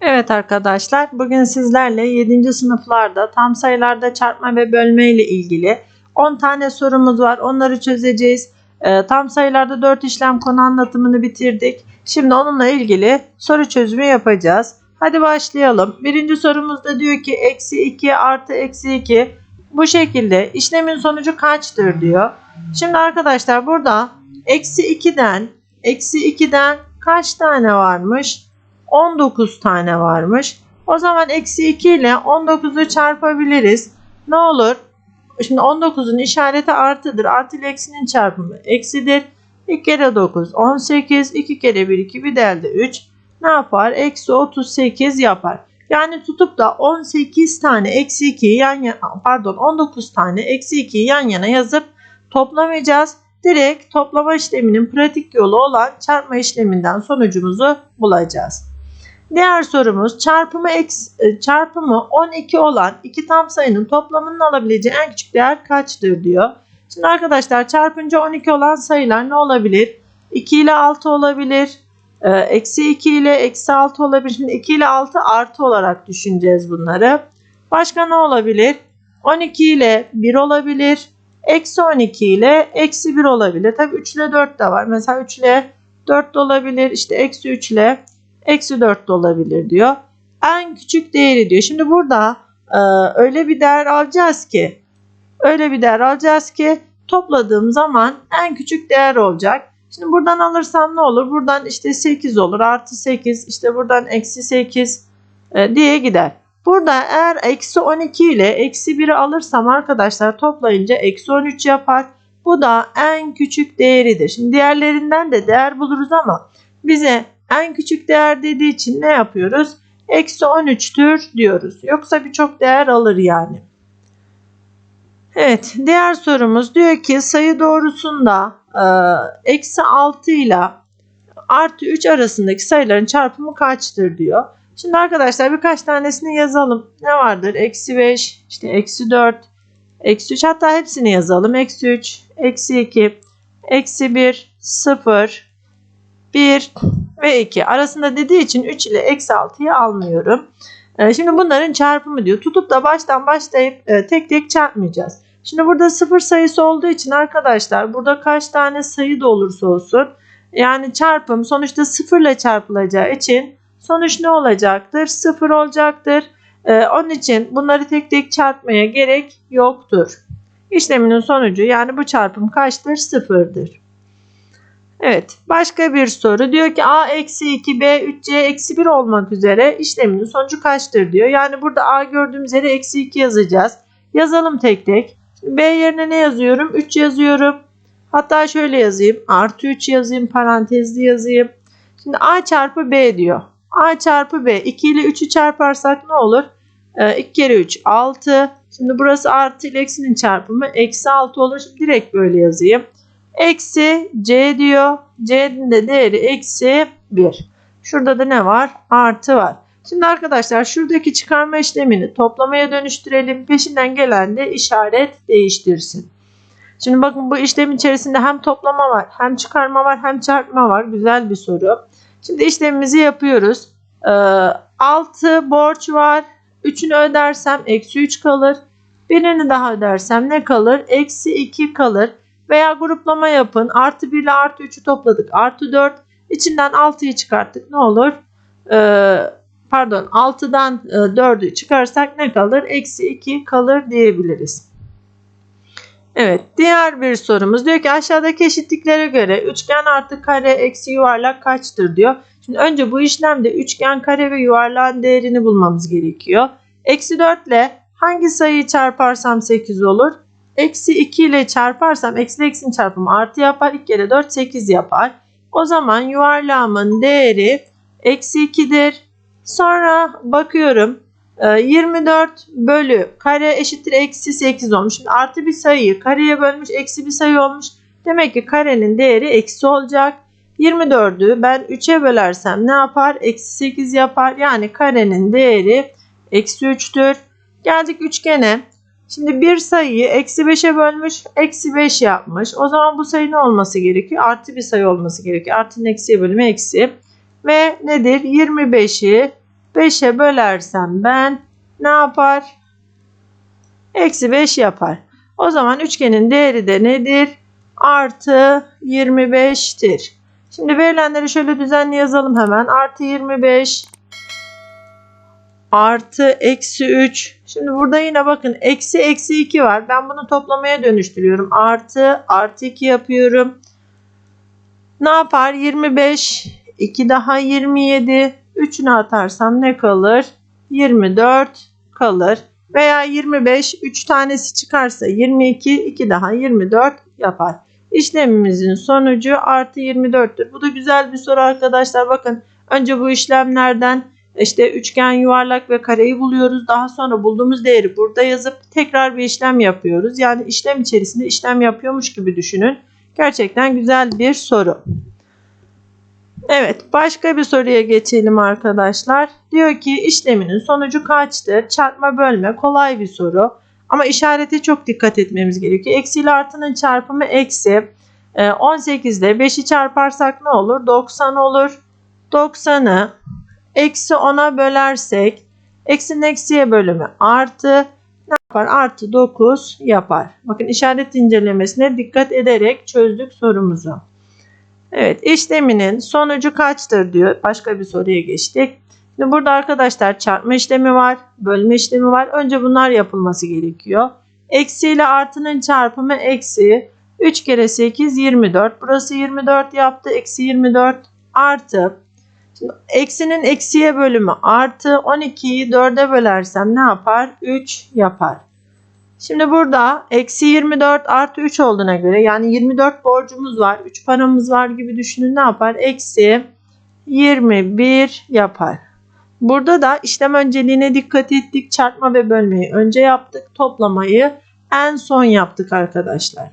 Evet arkadaşlar, bugün sizlerle 7. sınıflarda tam sayılarda çarpma ve bölme ile ilgili 10 tane sorumuz var. Onları çözeceğiz. Ee, tam sayılarda 4 işlem konu anlatımını bitirdik. Şimdi onunla ilgili soru çözümü yapacağız. Hadi başlayalım. Birinci sorumuzda diyor ki eksi 2 artı eksi 2 bu şekilde işlemin sonucu kaçtır diyor. Şimdi arkadaşlar burada eksi 2'den eksi 2'den kaç tane varmış? 19 tane varmış. O zaman eksi 2 ile 19'u çarpabiliriz. Ne olur? Şimdi 19'un işareti artıdır. Artı ile eksinin çarpımı eksidir. 2 kere 9 18. 2 kere 1 2 bir de elde 3. Ne yapar? Eksi 38 yapar. Yani tutup da 18 tane eksi 2'yi yan yana pardon 19 tane eksi 2'yi yan yana yazıp toplamayacağız. Direkt toplama işleminin pratik yolu olan çarpma işleminden sonucumuzu bulacağız. Diğer sorumuz çarpımı eks, e, çarpımı 12 olan iki tam sayının toplamının alabileceği en küçük değer kaçtır diyor. Şimdi arkadaşlar çarpınca 12 olan sayılar ne olabilir? 2 ile 6 olabilir. e, Eksi 2 ile eksi 6 olabilir. Şimdi 2 ile 6 artı olarak düşüneceğiz bunları. Başka ne olabilir? 12 ile 1 olabilir. Eksi 12 ile eksi 1 olabilir. Tabi 3 ile 4 de var. Mesela 3 ile 4 de olabilir. İşte eksi 3 ile eksi 4 de olabilir diyor. En küçük değeri diyor. Şimdi burada e, öyle bir değer alacağız ki öyle bir değer alacağız ki topladığım zaman en küçük değer olacak. Şimdi buradan alırsam ne olur? Buradan işte 8 olur. Artı 8 işte buradan eksi 8 e, diye gider. Burada eğer eksi 12 ile eksi 1'i alırsam arkadaşlar toplayınca eksi 13 yapar. Bu da en küçük değeridir. Şimdi diğerlerinden de değer buluruz ama bize en küçük değer dediği için ne yapıyoruz? Eksi 13'tür diyoruz. Yoksa birçok değer alır yani. Evet diğer sorumuz diyor ki sayı doğrusunda e, eksi 6 ile artı 3 arasındaki sayıların çarpımı kaçtır diyor. Şimdi arkadaşlar birkaç tanesini yazalım. Ne vardır? Eksi 5, işte eksi 4, eksi 3 hatta hepsini yazalım. Eksi 3, eksi 2, eksi 1, 0, 1 ve 2 arasında dediği için 3 ile eksi 6'yı almıyorum. Ee, Şimdi bunların çarpımı diyor. Tutup da baştan başlayıp e, tek tek çarpmayacağız. Şimdi burada sıfır sayısı olduğu için arkadaşlar burada kaç tane sayı da olursa olsun yani çarpım sonuçta sıfırla çarpılacağı için sonuç ne olacaktır? Sıfır olacaktır. Ee, onun için bunları tek tek çarpmaya gerek yoktur. İşleminin sonucu yani bu çarpım kaçtır? Sıfırdır. Evet başka bir soru diyor ki a eksi 2 b 3 c eksi 1 olmak üzere işleminin sonucu kaçtır diyor. Yani burada a gördüğümüz yere eksi 2 yazacağız. Yazalım tek tek. B yerine ne yazıyorum? 3 yazıyorum. Hatta şöyle yazayım. Artı 3 yazayım. Parantezli yazayım. Şimdi a çarpı b diyor. a çarpı b. 2 ile 3'ü çarparsak ne olur? Ee, 2 kere 3 6. Şimdi burası artı ile eksinin çarpımı. Eksi 6 olur. Şimdi direkt böyle yazayım. Eksi c diyor. C'nin de değeri eksi 1. Şurada da ne var? Artı var. Şimdi arkadaşlar şuradaki çıkarma işlemini toplamaya dönüştürelim. Peşinden gelen de işaret değiştirsin. Şimdi bakın bu işlem içerisinde hem toplama var, hem çıkarma var, hem çarpma var. Güzel bir soru. Şimdi işlemimizi yapıyoruz. Ee, 6 borç var. 3'ünü ödersem eksi 3 kalır. Birini daha ödersem ne kalır? Eksi 2 kalır. Veya gruplama yapın. Artı 1 ile artı 3'ü topladık. Artı 4. İçinden 6'yı çıkarttık. Ne olur? Ee, pardon 6'dan 4'ü çıkarsak ne kalır? Eksi 2 kalır diyebiliriz. Evet diğer bir sorumuz diyor ki aşağıdaki eşitliklere göre üçgen artı kare eksi yuvarlak kaçtır diyor. Şimdi önce bu işlemde üçgen kare ve yuvarlağın değerini bulmamız gerekiyor. Eksi 4 ile hangi sayıyı çarparsam 8 olur? Eksi 2 ile çarparsam eksi eksinin çarpımı artı yapar. 2 kere 4 8 yapar. O zaman yuvarlağımın değeri eksi 2'dir. Sonra bakıyorum e, 24 bölü kare eşittir eksi 8 olmuş. Şimdi artı bir sayıyı kareye bölmüş eksi bir sayı olmuş. Demek ki karenin değeri eksi olacak. 24'ü ben 3'e bölersem ne yapar? Eksi 8 yapar. Yani karenin değeri eksi 3'tür. Geldik üçgene. Şimdi bir sayıyı eksi 5'e bölmüş. Eksi 5 yapmış. O zaman bu sayı ne olması gerekiyor? Artı bir sayı olması gerekiyor. Artının eksiye bölümü eksi. Ve nedir? 25'i 5'e bölersem ben ne yapar? Eksi 5 yapar. O zaman üçgenin değeri de nedir? Artı 25'tir. Şimdi verilenleri şöyle düzenli yazalım hemen. Artı 25 artı eksi 3. Şimdi burada yine bakın eksi eksi 2 var. Ben bunu toplamaya dönüştürüyorum. Artı artı 2 yapıyorum. Ne yapar? 25 2 daha 27 3'ünü atarsam ne kalır? 24 kalır. Veya 25 3 tanesi çıkarsa 22 2 daha 24 yapar. İşlemimizin sonucu artı 24'tür. Bu da güzel bir soru arkadaşlar. Bakın önce bu işlemlerden işte üçgen, yuvarlak ve kareyi buluyoruz. Daha sonra bulduğumuz değeri burada yazıp tekrar bir işlem yapıyoruz. Yani işlem içerisinde işlem yapıyormuş gibi düşünün. Gerçekten güzel bir soru. Evet başka bir soruya geçelim arkadaşlar. Diyor ki işleminin sonucu kaçtır? Çarpma bölme kolay bir soru. Ama işarete çok dikkat etmemiz gerekiyor. Eksi ile artının çarpımı eksi. 18 ile 5'i çarparsak ne olur? 90 olur. 90'ı eksi 10'a bölersek eksinin eksiye bölümü artı ne yapar? Artı 9 yapar. Bakın işaret incelemesine dikkat ederek çözdük sorumuzu. Evet işleminin sonucu kaçtır diyor. Başka bir soruya geçtik. Şimdi burada arkadaşlar çarpma işlemi var. Bölme işlemi var. Önce bunlar yapılması gerekiyor. Eksi ile artının çarpımı eksi. 3 kere 8 24. Burası 24 yaptı. Eksi 24 artı. Eksinin eksiye bölümü artı 12'yi 4'e bölersem ne yapar? 3 yapar. Şimdi burada eksi 24 artı 3 olduğuna göre yani 24 borcumuz var. 3 paramız var gibi düşünün ne yapar? Eksi 21 yapar. Burada da işlem önceliğine dikkat ettik. Çarpma ve bölmeyi önce yaptık. Toplamayı en son yaptık arkadaşlar.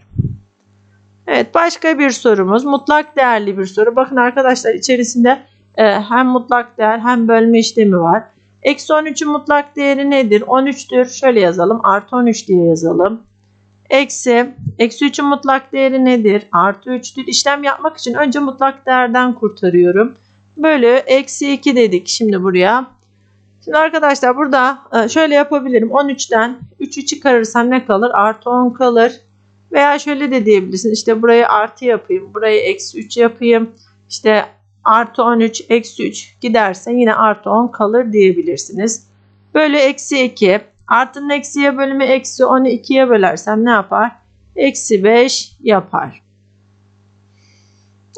Evet başka bir sorumuz. Mutlak değerli bir soru. Bakın arkadaşlar içerisinde e, hem mutlak değer hem bölme işlemi var. Eksi 13'ün mutlak değeri nedir? 13'tür. Şöyle yazalım. Artı 13 diye yazalım. Eksi. Eksi 3'ün mutlak değeri nedir? Artı 3'tür. İşlem yapmak için önce mutlak değerden kurtarıyorum. Bölü eksi 2 dedik şimdi buraya. Şimdi arkadaşlar burada e, şöyle yapabilirim. 13'ten 3'ü çıkarırsam ne kalır? Artı 10 kalır. Veya şöyle de diyebilirsin. İşte burayı artı yapayım. Burayı eksi 3 yapayım. İşte artı 13 eksi 3 giderse yine artı 10 kalır diyebilirsiniz. Bölü eksi 2 artının eksiye bölümü eksi 10'u 2'ye bölersem ne yapar? Eksi 5 yapar.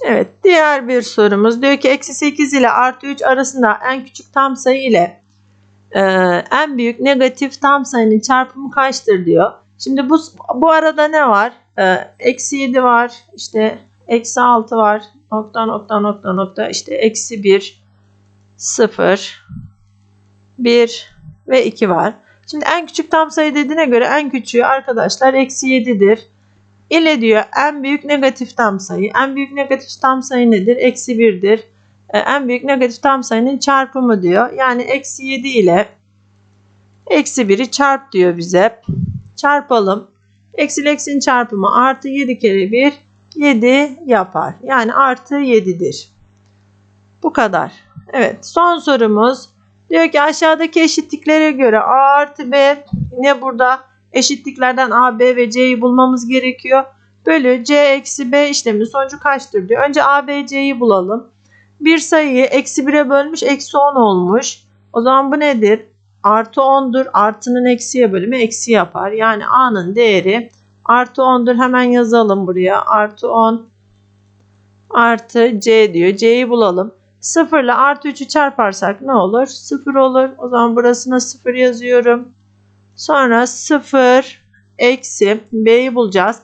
Evet diğer bir sorumuz diyor ki eksi 8 ile artı 3 arasında en küçük tam sayı ile e, en büyük negatif tam sayının çarpımı kaçtır diyor. Şimdi bu, bu arada ne var? E, eksi 7 var işte eksi 6 var nokta nokta nokta nokta işte eksi 1 0 1 ve 2 var. Şimdi en küçük tam sayı dediğine göre en küçüğü arkadaşlar eksi 7'dir. İle diyor en büyük negatif tam sayı. En büyük negatif tam sayı nedir? Eksi 1'dir. E, en büyük negatif tam sayının çarpımı diyor. Yani eksi 7 ile eksi 1'i çarp diyor bize. Çarpalım. Eksi ile eksinin çarpımı artı 7 kere 1 7 yapar. Yani artı 7'dir. Bu kadar. Evet son sorumuz. Diyor ki aşağıdaki eşitliklere göre A artı B yine burada eşitliklerden A, B ve C'yi bulmamız gerekiyor. Bölü C eksi B işlemi sonucu kaçtır diyor. Önce A, B, C'yi bulalım. Bir sayıyı eksi 1'e bölmüş eksi 10 olmuş. O zaman bu nedir? Artı 10'dur. Artının eksiye bölümü eksi yapar. Yani A'nın değeri artı 10'dur. Hemen yazalım buraya. Artı 10 artı C diyor. C'yi bulalım. 0 ile artı 3'ü çarparsak ne olur? 0 olur. O zaman burasına 0 yazıyorum. Sonra 0 eksi B'yi bulacağız.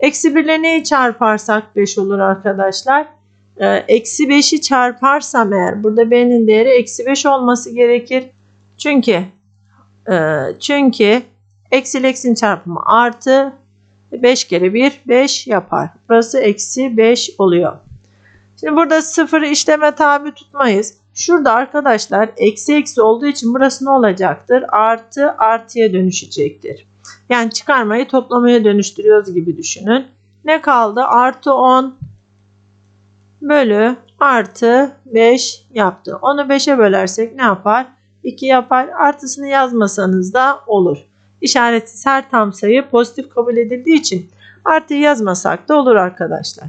Eksi 1 ile neyi çarparsak 5 olur arkadaşlar. Ee, eksi 5'i çarparsam eğer burada B'nin değeri eksi 5 olması gerekir. Çünkü e, çünkü eksi eksinin çarpımı artı 5 kere 1 5 yapar. Burası eksi 5 oluyor. Şimdi burada sıfırı işleme tabi tutmayız. Şurada arkadaşlar eksi eksi olduğu için burası ne olacaktır? Artı artıya dönüşecektir. Yani çıkarmayı toplamaya dönüştürüyoruz gibi düşünün. Ne kaldı? Artı 10 bölü artı 5 yaptı. Onu 5'e bölersek ne yapar? 2 yapar. Artısını yazmasanız da olur. İşaretsiz her tam sayı pozitif kabul edildiği için artıyı yazmasak da olur arkadaşlar.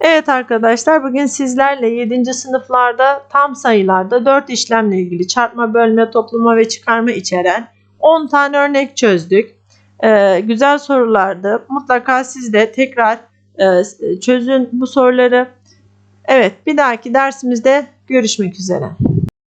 Evet arkadaşlar bugün sizlerle 7. sınıflarda tam sayılarda 4 işlemle ilgili çarpma, bölme, toplama ve çıkarma içeren 10 tane örnek çözdük. Ee, güzel sorulardı. Mutlaka siz de tekrar e, çözün bu soruları. Evet bir dahaki dersimizde görüşmek üzere.